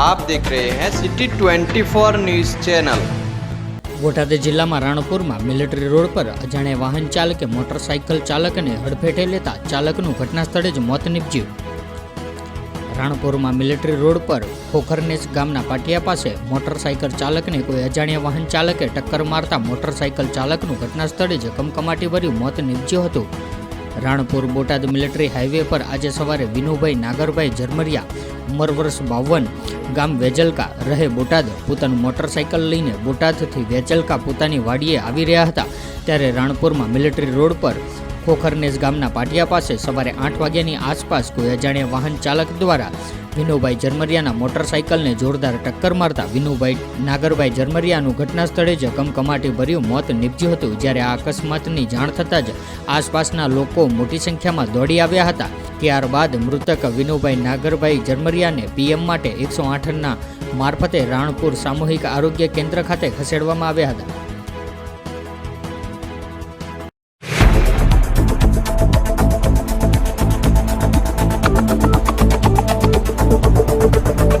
आप देख रहे हैं सिटी 24 न्यूज चैनल બોટાદ જિલ્લામાં રાણપુરમાં મિલિટરી રોડ પર અજાણ્યા વાહન ચાલકે મોટરસાઇકલ ચાલકને હડફેટે લેતા ચાલકનું ઘટના સ્થળે જ મોત નીપજ્યું રાણપુરમાં મિલિટરી રોડ પર ખોખરનેસ ગામના પાટિયા પાસે મોટરસાઇકલ ચાલકને કોઈ અજાણ્યા વાહન ચાલકે ટક્કર મારતા મોટરસાઇકલ ચાલકનું ઘટના સ્થળે જ કમકમાટી ભર્યું મોત નીપજ્યું હતું રાણપુર બોટાદ મિલિટરી હાઈવે પર આજે સવારે વિનુભાઈ નાગરભાઈ ઝરમરિયા, ઉંમર વર્ષ બાવન, ગામ વેજલકા રહે બોટાદ. પોતાનું મોટરસાઇકલ લઈને બોટાદથી વેજલકા પોતાની વાડીએ આવી રહ્યા હતા. ત્યારે રાણપુરમાં મિલિટરી રોડ પર ખોખરનેસ ગામના પાટિયા પાસે સવારે આઠ વાગ્યાની આસપાસ કોઈ અજાણ્યા વાહન ચાલક દ્વારા વિનુભાઈ ઝરમરિયાના મોટરસાઇકલને જોરદાર ટક્કર મારતા વિનુભાઈ નાગરભાઈ ઝરમરિયાનું ઘટના સ્થળે જ કમકમાટી ભર્યું મોત નીપજ્યું હતું, જ્યારે આ અકસ્માતની જાણ થતાં જ આસપાસના લોકો મોટી સંખ્યામાં દોડી આવ્યા હતા. ત્યારબાદ મૃતક વિનુભાઈ નાગરભાઈ ઝરમરિયાને પીએમ માટે એકસો આઠના મારફતે રાણપુર સામૂહિક આરોગ્ય કેન્દ્ર ખાતે ખસેડવામાં આવ્યા હતા.